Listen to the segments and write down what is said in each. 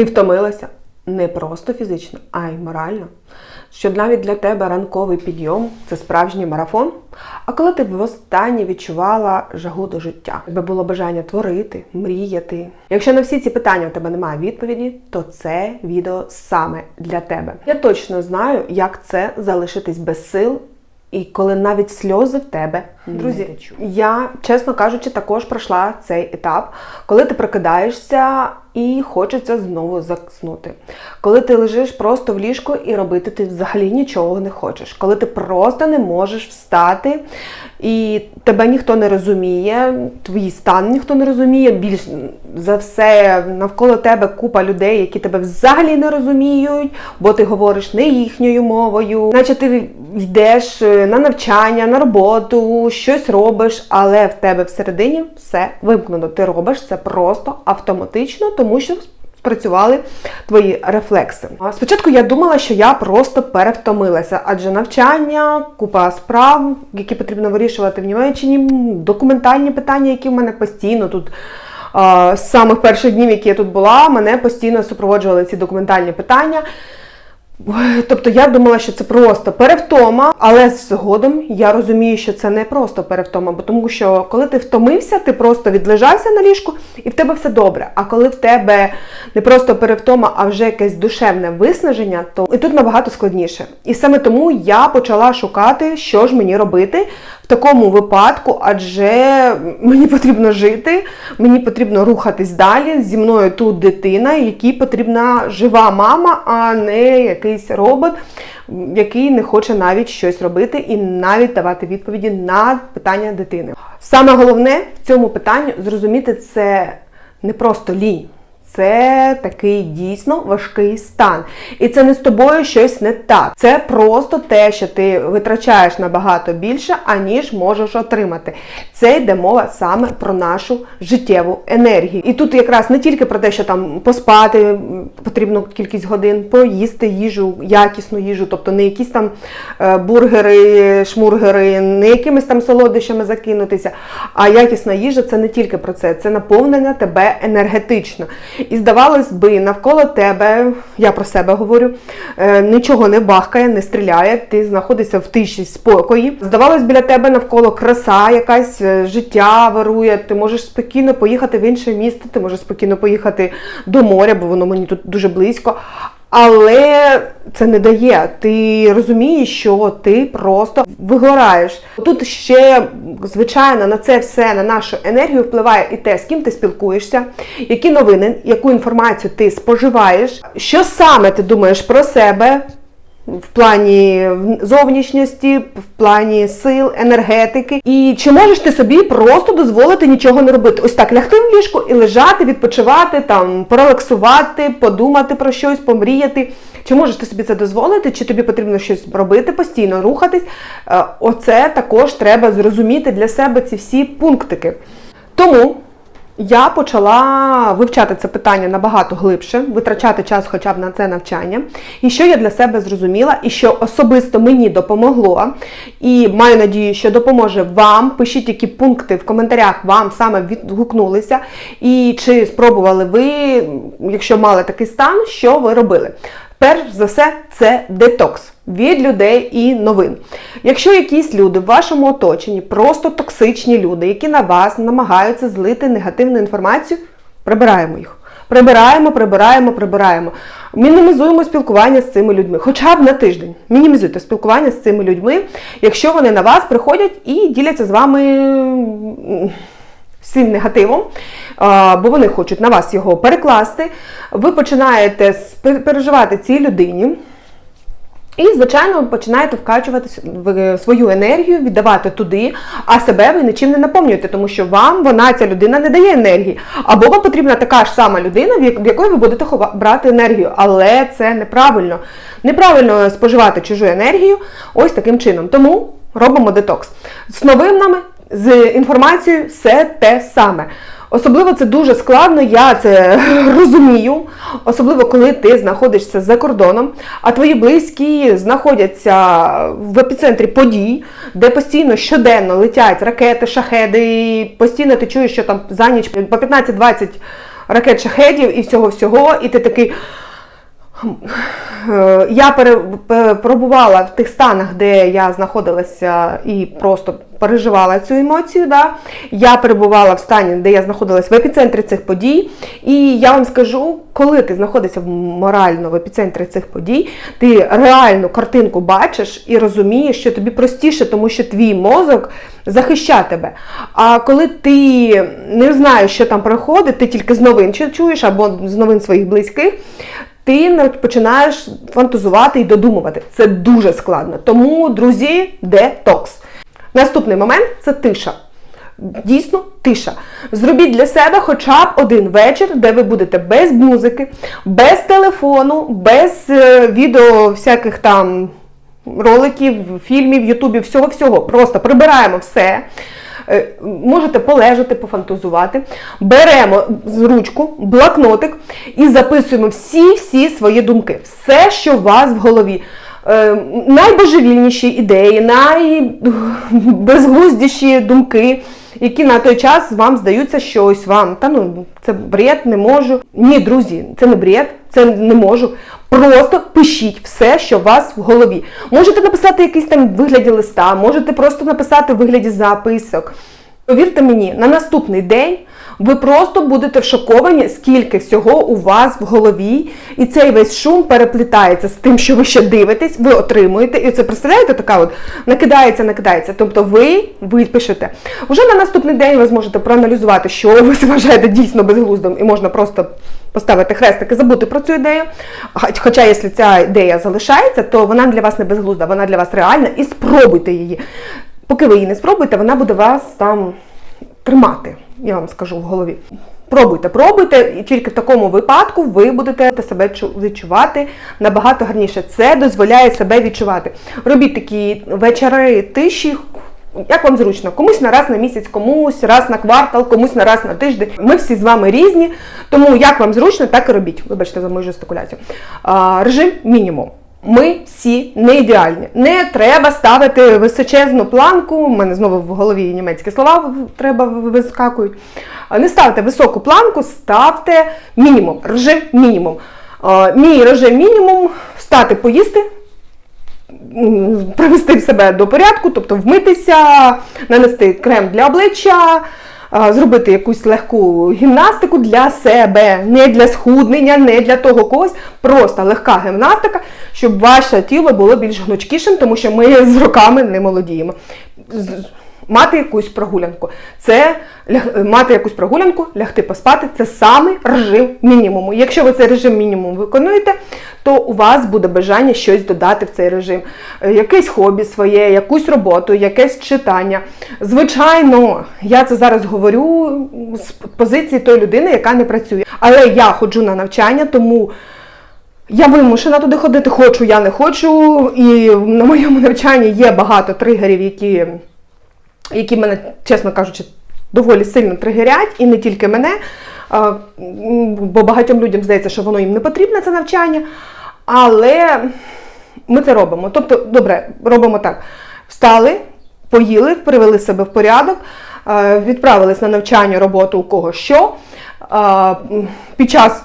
Ти втомилася не просто фізично, а й морально. Що навіть для тебе ранковий підйом це справжній марафон. А коли ти востаннє відчувала жагу до життя, тебе було бажання творити, мріяти. Якщо на всі ці питання у тебе немає відповіді, то це відео саме для тебе. Я точно знаю, як це залишитись без сил. І коли навіть сльози в тебе друзі, я чесно кажучи, також пройшла цей етап, коли ти прокидаєшся і хочеться знову заснути. Коли ти лежиш просто в ліжку і робити ти взагалі нічого не хочеш, коли ти просто не можеш встати і тебе ніхто не розуміє, твій стан ніхто не розуміє. Більш за все навколо тебе купа людей, які тебе взагалі не розуміють, бо ти говориш не їхньою мовою, наче ти йдеш на навчання, на роботу, щось робиш, але в тебе всередині все вимкнено. Ти робиш це просто автоматично, тому що. Спрацювали твої рефлекси. Спочатку я думала, що я просто перевтомилася, адже навчання, купа справ, які потрібно вирішувати в Німеччині, документальні питання, які в мене постійно тут. З самих перших днів, які я тут була, мене постійно супроводжували ці документальні питання. Тобто я думала, що це просто перевтома, але згодом я розумію, що це не просто перевтома, бо тому що коли ти втомився, ти просто відлежався на ліжку і в тебе все добре. А коли в тебе не просто перевтома, а вже якесь душевне виснаження, то і тут набагато складніше. І саме тому я почала шукати, що ж мені робити такому випадку, адже мені потрібно жити, мені потрібно рухатись далі. Зі мною тут дитина, якій потрібна жива мама, а не якийсь робот, який не хоче навіть щось робити і навіть давати відповіді на питання дитини. Саме головне в цьому питанні зрозуміти це не просто лінь. Це такий дійсно важкий стан. І це не з тобою щось не так. Це просто те, що ти витрачаєш набагато більше, аніж можеш отримати. Це йде мова саме про нашу життєву енергію. І тут якраз не тільки про те, що там поспати потрібно кількість годин, поїсти їжу, якісну їжу, тобто не якісь там е, бургери, шмургери, не якимись там солодощами закинутися. А якісна їжа це не тільки про це, це наповнення тебе енергетично. І здавалось би, навколо тебе, я про себе говорю, е, нічого не бахкає, не стріляє, ти знаходишся в тиші спокої. Здавалось, біля тебе навколо краса, якась е, життя вирує, ти можеш спокійно поїхати в інше місто, ти можеш спокійно поїхати до моря, бо воно мені тут дуже близько. Але це не дає. Ти розумієш, що ти просто вигораєш. Тут ще, звичайно, на це все, на нашу енергію впливає і те, з ким ти спілкуєшся, які новини, яку інформацію ти споживаєш, що саме ти думаєш про себе в плані зовнішньості, в плані сил, енергетики. І чи можеш ти собі просто дозволити нічого не робити? Ось так лягти в ліжку і лежати, відпочивати, там, порелаксувати, подумати про щось, помріяти. Чи можеш ти собі це дозволити, чи тобі потрібно щось робити, постійно рухатись? Е, оце також треба зрозуміти для себе ці всі пунктики. Тому я почала вивчати це питання набагато глибше, витрачати час хоча б на це навчання. І що я для себе зрозуміла, і що особисто мені допомогло, і маю надію, що допоможе вам. Пишіть, які пункти в коментарях вам саме відгукнулися, і чи спробували ви, якщо мали такий стан, що ви робили. Перш за все, це детокс від людей і новин. Якщо якісь люди в вашому оточенні, просто токсичні люди, які на вас намагаються злити негативну інформацію, прибираємо їх. Прибираємо, прибираємо, прибираємо. Мінімізуємо спілкування з цими людьми, хоча б на тиждень. Мінімізуйте спілкування з цими людьми, якщо вони на вас приходять і діляться з вами всім негативом, бо вони хочуть на вас його перекласти. Ви починаєте переживати цій людині. І, звичайно, починаєте вкачувати свою енергію, віддавати туди, а себе ви нічим не наповнюєте, тому що вам вона, ця людина, не дає енергії. Або вам потрібна така ж сама людина, в якої ви будете брати енергію. Але це неправильно. Неправильно споживати чужу енергію ось таким чином. Тому робимо детокс. З новинами, з інформацією все те саме. Особливо це дуже складно, я це розумію. Особливо, коли ти знаходишся за кордоном, а твої близькі знаходяться в епіцентрі подій, де постійно щоденно летять ракети, шахеди, і постійно ти чуєш, що там за ніч по 15-20 ракет шахедів і всього-всього, і ти такий. Е, Я пробувала в тих станах, де я знаходилася і просто переживала цю емоцію. Да? Я перебувала в стані, де я знаходилась в епіцентрі цих подій. І я вам скажу, коли ти знаходишся морально в епіцентрі цих подій, ти реальну картинку бачиш і розумієш, що тобі простіше, тому що твій мозок захищає тебе. А коли ти не знаєш, що там проходить, ти тільки з новин чуєш або з новин своїх близьких. Ти починаєш фантазувати і додумувати. Це дуже складно. Тому, друзі, детокс. Наступний момент це тиша. Дійсно, тиша. Зробіть для себе хоча б один вечір, де ви будете без музики, без телефону, без е, відео всяких там роликів, фільмів, ютубів, всього-всього. Просто прибираємо все. Е, Можете полежати, пофантазувати. Беремо ручку, блокнотик і записуємо всі-всі свої думки. Все, що у вас в голові. Е, Найбожевільніші ідеї, найбезглуздіші думки, які на той час вам здаються щось вам. Та ну це бред, не можу. Ні, друзі, це не бред, це не можу. Просто пишіть все, що у вас в голові. Можете написати якийсь там вигляді листа, можете просто написати в вигляді записок. Повірте мені, на наступний день ви просто будете шоковані, скільки всього у вас в голові, і цей весь шум переплітається з тим, що ви ще дивитесь, ви отримуєте, і це представляєте, така от накидається, накидається. Тобто ви, ви пишете. Уже на наступний день ви зможете проаналізувати, що ви вважаєте дійсно безглуздим, і можна просто поставити хрестик і забути про цю ідею. Хоча, якщо ця ідея залишається, то вона для вас не безглузда, вона для вас реальна, і спробуйте її. Поки ви її не спробуєте, вона буде вас там тримати, я вам скажу в голові. Пробуйте, пробуйте, і тільки в такому випадку ви будете себе відчувати набагато гарніше. Це дозволяє себе відчувати. Робіть такі вечори тиші. Як вам зручно? Комусь на раз на місяць, комусь раз на квартал, комусь на раз на тиждень. Ми всі з вами різні, тому як вам зручно, так і робіть. Вибачте за мою жестикуляцію. Режим мінімум. Ми всі не ідеальні. Не треба ставити височезну планку. У мене знову в голові німецькі слова треба вискакують. Не ставте високу планку, ставте мінімум. Режим мінімум. Мій режим мінімум встати поїсти, привести себе до порядку, тобто вмитися, нанести крем для обличчя, зробити якусь легку гімнастику для себе, не для схуднення, не для того когось, просто легка гімнастика, щоб ваше тіло було більш гнучкішим, тому що ми з роками не молодіємо. Мати якусь прогулянку. Це мати якусь прогулянку, лягти поспати це саме режим мінімуму. Якщо ви цей режим мінімум виконуєте, то у вас буде бажання щось додати в цей режим. Е, Якесь хобі своє, якусь роботу, якесь читання. Звичайно, я це зараз говорю з позиції тої людини, яка не працює. Але я ходжу на навчання, тому. Я вимушена туди ходити, хочу, я не хочу. І на моєму навчанні є багато тригерів, які, які мене, чесно кажучи, доволі сильно тригерять, і не тільки мене. Бо багатьом людям здається, що воно їм не потрібне, це навчання. Але ми це робимо. Тобто, добре, робимо так: встали, поїли, привели себе в порядок, відправились на навчання, роботу у кого що. Під час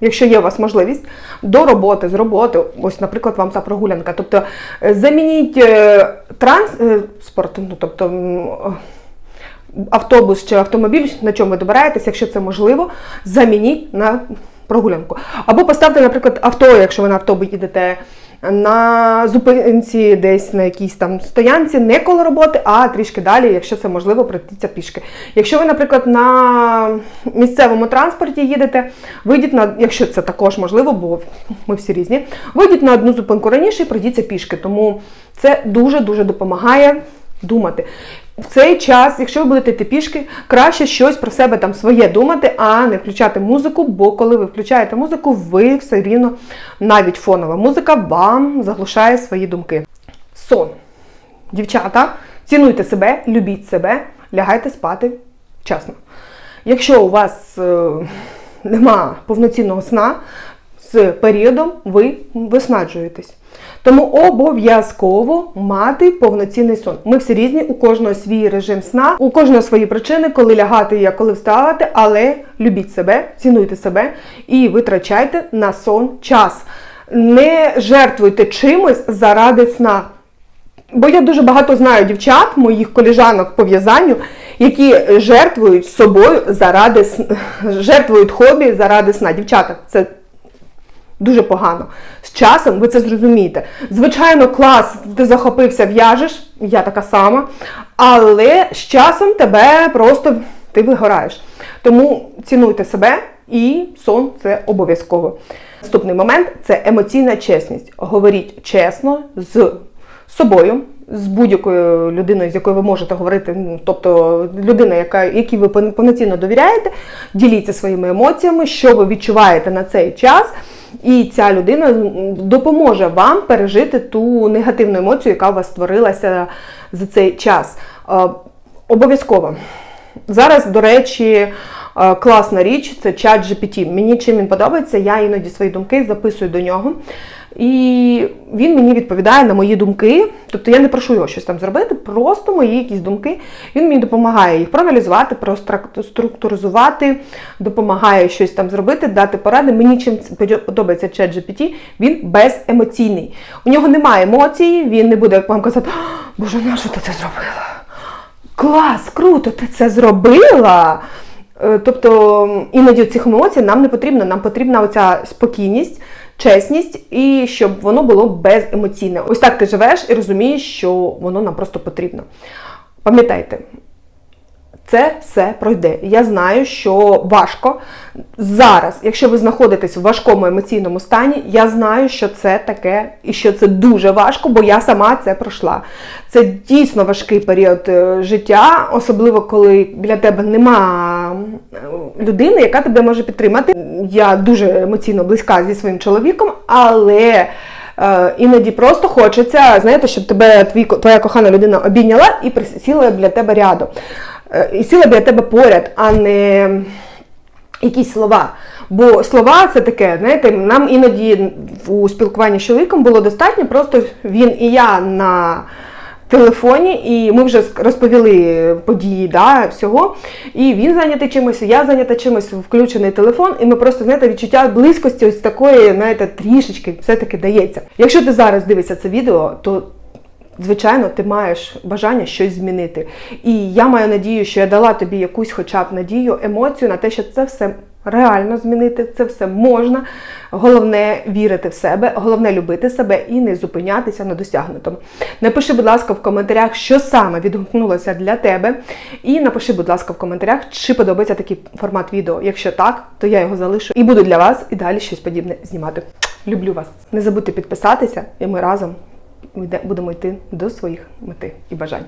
якщо є у вас можливість, до роботи, з роботи, ось, наприклад, вам та прогулянка. Тобто е, замініть е, транспорт, ну, тобто е, автобус чи автомобіль, на чому ви добираєтесь, якщо це можливо, замініть на прогулянку. Або поставте, наприклад, авто, якщо ви на автобус їдете. На зупинці, десь на якійсь там стоянці, не коло роботи, а трішки далі, якщо це можливо, пройтися пішки. Якщо ви, наприклад, на місцевому транспорті їдете, вийдіть на, якщо це також можливо, бо ми всі різні, вийдіть на одну зупинку раніше і пройдіться пішки. Тому це дуже-дуже допомагає думати. В цей час, якщо ви будете йти пішки, краще щось про себе там своє думати, а не включати музику, бо коли ви включаєте музику, ви все рівно, навіть фонова музика вам заглушає свої думки. Сон. Дівчата, цінуйте себе, любіть себе, лягайте спати вчасно. Якщо у вас е, нема повноцінного сна, з періодом ви виснаджуєтесь. Тому обов'язково мати повноцінний сон. Ми всі різні, у кожного свій режим сна, у кожного свої причини, коли лягати і коли вставати, але любіть себе, цінуйте себе і витрачайте на сон час. Не жертвуйте чимось заради сна. Бо я дуже багато знаю дівчат, моїх коліжанок по в'язанню, які жертвують собою заради сн- жертвують хобі заради сна. Дівчата, це дуже погано. З часом ви це зрозумієте. Звичайно, клас, ти захопився, в'яжеш, я така сама, але з часом тебе просто ти вигораєш. Тому цінуйте себе і сон це обов'язково. Наступний момент це емоційна чесність. Говоріть чесно з собою, з будь-якою людиною, з якою ви можете говорити, ну, тобто людина, яка, якій ви повноцінно довіряєте, діліться своїми емоціями, що ви відчуваєте на цей час. І ця людина допоможе вам пережити ту негативну емоцію, яка у вас створилася за цей час. Е, Обов'язково. Зараз, до речі, е, класна річ це чат GPT. Мені чим він подобається, я іноді свої думки записую до нього. І він мені відповідає на мої думки. Тобто я не прошу його щось там зробити, просто мої якісь думки. Він мені допомагає їх проаналізувати, проструктуризувати, допомагає щось там зробити, дати поради. Мені чим подобається чат GPT, він беземоційний. У нього немає емоцій, він не буде як вам казати, Боже, на що ти це зробила? Клас, круто, ти це зробила. Е, Тобто іноді цих емоцій нам не потрібно, нам потрібна оця спокійність, чесність і щоб воно було беземоційне. Ось так ти живеш і розумієш, що воно нам просто потрібно. Пам'ятайте, це все пройде. Я знаю, що важко. Зараз, якщо ви знаходитесь в важкому емоційному стані, я знаю, що це таке і що це дуже важко, бо я сама це пройшла. Це дійсно важкий період е, життя, особливо коли біля тебе нема людини, яка тебе може підтримати. Я дуже емоційно близька зі своїм чоловіком, але. Е, Іноді просто хочеться, знаєте, щоб тебе твій, твоя кохана людина обійняла і присіла біля тебе рядом. Е, І сіла біля тебе поряд, а не якісь слова. Бо слова це таке, знаєте, нам іноді у спілкуванні з чоловіком було достатньо, просто він і я на телефоні, і ми вже розповіли події да, всього. І він зайнятий чимось, я зайнята чимось, включений телефон, і ми просто знаєте, відчуття близькості ось такої, знаєте, трішечки все-таки дається. Якщо ти зараз дивишся це відео, то Звичайно, ти маєш бажання щось змінити. І я маю надію, що я дала тобі якусь хоча б надію, емоцію на те, що це все реально змінити, це все можна. Головне вірити в себе, головне любити себе і не зупинятися на досягнутому. Напиши, будь ласка, в коментарях, що саме відгукнулося для тебе. І напиши, будь ласка, в коментарях, чи подобається такий формат відео. Якщо так, то я його залишу і буду для вас і далі щось подібне знімати. Люблю вас. Не забудьте підписатися, і ми разом будемо йти до своїх мети і бажань.